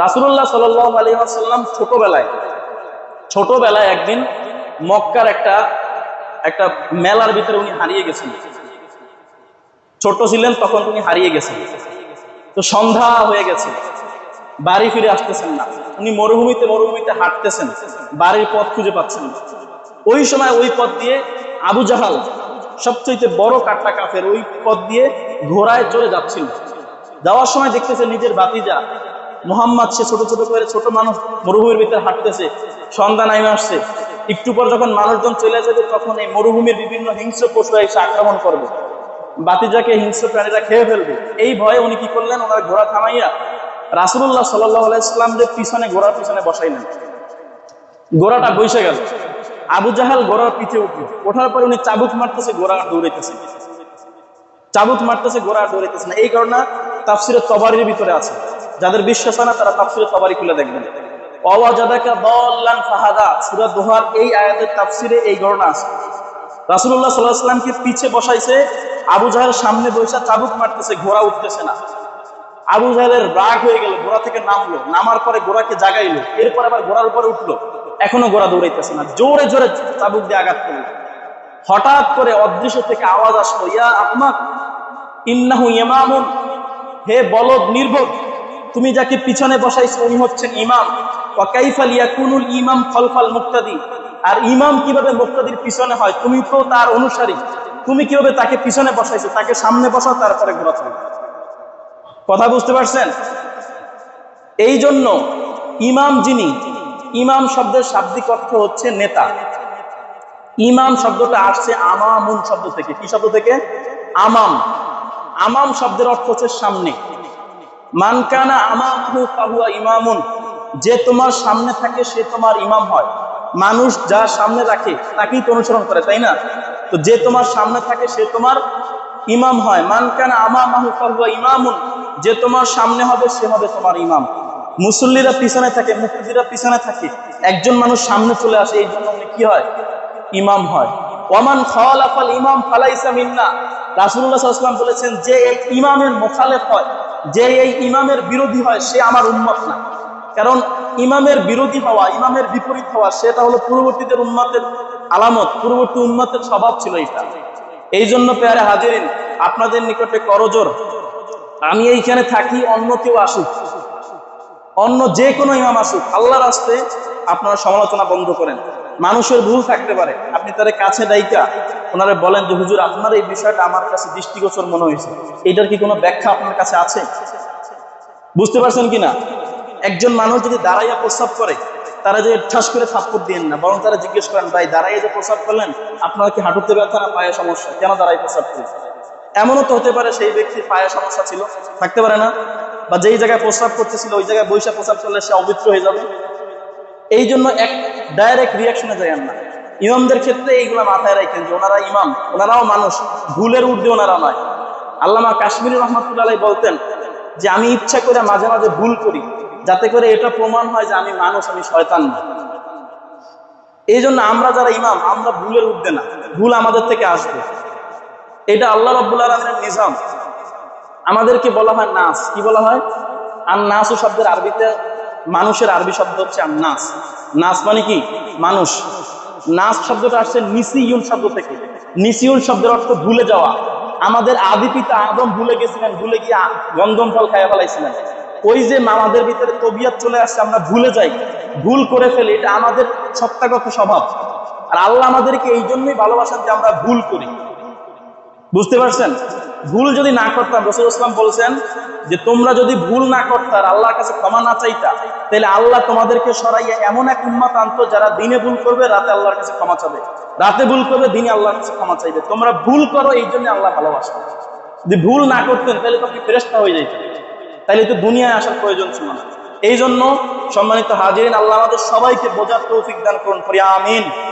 রাসুল্লাহ সাল্লাহ আলী আসাল্লাম ছোটবেলায় ছোটবেলায় একদিন মক্কার একটা একটা মেলার ভিতরে উনি হারিয়ে গেছেন। ছোট ছিলেন, তখন উনি হারিয়ে গেছেন। তো সন্ধ্যা হয়ে গেছে, বাড়ি ফিরে আসতেছেন না। উনি মরুভূমিতে মরুভূমিতে হাঁটতেছেন, বাড়ির পথ খুঁজে পাচ্ছেন ওই সময় ওই পথ দিয়ে আবু জাহাল সবচেয়ে বড় কাঠটা কাফের, ওই পথ দিয়ে ঘোড়ায় চড়ে যাচ্ছিল। যাওয়ার সময় দেখতেছে নিজের বাতিজা মোহাম্মদ, সে ছোট ছোট করে ছোট মানুষ মরুভূমির ভিতরে হাঁটতেছে, সন্ধ্যা নাইমে আসছে। একটু পর যখন মানুষজন চলে যাবে, তখন এই মরুভূমির বিভিন্ন হিংস্র পশু এসে আক্রমণ করবে। বাতিজাকে হিংস্র প্রাণীরা খেয়ে ফেলবে। এই ভয়ে উনি কি করলেন? ওনার ঘোড়া থামাইয়া রাসুল্লাহ সাল্লাহ আলাইসলামদের পিছনে, ঘোড়ার পিছনে বসাইলেন। ঘোড়াটা বসে গেল। আবু জাহাল ঘোড়ার পিঠে উঠল। ওঠার পরে উনি চাবুক মারতেছে, ঘোড়া দৌড়াইতেছে। চাবুক মারতেছে, ঘোড়া দৌড়াইতেছে না। এই কারণে তাফসিরে তবারির ভিতরে আছে। যাদের বিশ্বাস না, তারা তাফসিরে তবারি খুলে দেখবেন। অওয়াজাদাকা ফাহাদা, সূরা এই আয়াতের তাফসিরে এই ঘটনা আছে। রাসূলুল্লাহ সাল্লাল্লাহু আলাইহি পিছে বসাইছে, আবু সামনে চাবুক মারতেছে, ঘোড়া উঠতেছে না। আবু জাহেলের রাগ হয়ে গেল, ঘোড়া থেকে নামলো, নামার পরে ঘোড়াকে জাগাইলো, এরপর আবার ঘোড়ার উপরে উঠল, এখনও ঘোড়া দৌড়াইতেছে না, জোরে জোরে চাবুক দিয়ে আঘাত করল। হঠাৎ করে অদৃশ্য থেকে আওয়াজ আসলো, ইয়া আহমাক ইন্নাহু ইমামুন হে বলদ নির্ভর তুমি যাকে পিছনে বসাইছো উনি হচ্ছেন ইমাম। ইয়াকুনুল ইমাম খলফাল মুক্তাদি। আর ইমাম কীভাবে মুক্তাদির পিছনে হয় তুমি তো তার অনুসারী। তুমি কীভাবে তাকে পিছনে বসাইছো, তাকে সামনে বসাও, তারপরে ঘোরা চলবে কথা বুঝতে পারছেন? এই জন্য ইমাম যিনি, ইমাম শব্দের শাব্দিক অর্থ হচ্ছে নেতা। ইমাম শব্দটা আসছে আমামুন শব্দ থেকে। কি শব্দ থেকে? আমাম। আমাম শব্দের অর্থ হচ্ছে সামনে। মানকানা ফাহুয়া ইমামুন, যে তোমার সামনে থাকে সে তোমার ইমাম হয়। মানুষ যা সামনে রাখে, তাকেই তো অনুসরণ করে, তাই না? তো যে তোমার সামনে থাকে সে তোমার ইমাম হয়। মানকানা আমামাহু ফাহুয়া ইমামুন, যে তোমার সামনে হবে, সে হবে তোমার ইমাম। মুসল্লিরা পিছনে থাকে মুক্তিরা পিছনে থাকে। একজন মানুষ সামনে চলে আসে, এই জন্য কি হয়? ইমাম হয়। ওমান খাওয়ালাফাল ইমাম ফালাইসা মিন্না। রাসুল্লাহ বলেছেন, যে এই ইমামের মোখালেফ হয় যে এই ইমামের বিরোধী হয়, সে আমার উন্মত না। কারণ ইমামের বিরোধী হওয়া, ইমামের বিপরীত হওয়া, সেটা হলো পূর্ববর্তীদের উন্মতের আলামত, পূর্ববর্তী উন্মতের স্বভাব ছিল এটা এই জন্য পেয়ারে হাজিরিন, আপনাদের নিকটে করজোর। আমি এইখানে থাকি, অন্য কেউ আসুক। অন্য যে কোনো ইমাম আসুক, আল্লাহর আসতে আপনারা সমালোচনা বন্ধ করেন। মানুষের ভুল থাকতে পারে। আপনি তাদের কাছে দায়িকা ওনারা বলেন যে, হুজুর, আপনার এই বিষয়টা আমার কাছে দৃষ্টিগোচর মনে হয়েছে। এটার কি কোনো ব্যাখ্যা আপনার কাছে আছে? বুঝতে পারছেন কি না একজন মানুষ যদি দাঁড়াইয়া প্রস্রাব করে, তারা যে ঠাস করে থাপ্পড় দিয়েন না, বরং তারা জিজ্ঞেস করেন, ভাই, দাঁড়াইয়া যে প্রস্রাব করলেন, আপনারা কি হাঁটুতে ব্যথা না পায়ে সমস্যা? কেন দাঁড়াই প্রস্রাব করেন? এমনও তো হতে পারে সেই ব্যক্তির পায়ে সমস্যা ছিল। থাকতে পারে না? বা যেই জায়গায় প্রস্রাব করতেছিল, ওই জায়গায় বৈশা প্রস্রাব করলে সে অবিত্র হয়ে যাবে? এই জন্য এক ডাইরেক্ট রিয়াকশনে যাই না। ইমামদের ক্ষেত্রে এইগুলা মাথায় রাখেন যে ওনারা ইমাম, ওনারাও মানুষ, ভুলের ঊর্ধ্বে ওনারা নয়। আল্লামা কাশ্মীর রহমতুল্লাহ বলতেন যে, আমি ইচ্ছা করে মাঝে মাঝে ভুল করি, যাতে করে এটা প্রমাণ হয় যে আমি মানুষ, আমি শয়তান না। এই জন্য আমরা যারা ইমাম, আমরা ভুলের ঊর্ধ্বে না। ভুল আমাদের থেকে আসবে। এটা আল্লাহ রব্বুল আলমের নিজাম। আমাদেরকে বলা হয় নাস। কি বলা হয়? আর নাস শব্দের আরবিতে মানুষের আরবি শব্দ হচ্ছে নাস নাস মানে কি? মানুষ। নাস শব্দটা আসছে নিসিউল শব্দ থেকে। নিসিউল শব্দের অর্থ ভুলে যাওয়া। আমাদের আদি পিতা আদম ভুলে গেছিলেন, ভুলে গিয়ে গন্ধম ফল খাইয়া ফেলাইছিলেন। ওই যে আমাদের ভিতরে তবিয়াত চলে আসছে, আমরা ভুলে যাই। ভুল করে ফেলি, এটা আমাদের সত্তাগত স্বভাব। আর আল্লাহ আমাদেরকে এই জন্যই ভালোবাসেন যে আমরা ভুল করি। বুঝতে পারছেন? ভুল যদি না করতাম, রসুল ইসলাম বলছেন যে, তোমরা যদি ভুল না করতা, আর আল্লাহর কাছে ক্ষমা না চাইতা, তাহলে আল্লাহ তোমাদেরকে সরাইয়া এমন এক উন্মাত আনতো যারা দিনে ভুল করবে, রাতে আল্লাহর কাছে ক্ষমা চাবে। রাতে ভুল করবে, দিনে আল্লাহর কাছে ক্ষমা চাইবে। তোমরা ভুল করো, এই জন্য আল্লাহ ভালোবাসে। যদি ভুল না করতেন, তাহলে তো আপনি ফেরেস্তা হয়ে যাইতেন। তাহলে তো দুনিয়ায় আসার প্রয়োজন ছিল না। এই জন্য সম্মানিত হাজিরিন, আল্লাহ আমাদের সবাইকে বোঝার তৌফিক দান করুন। করি আমিন।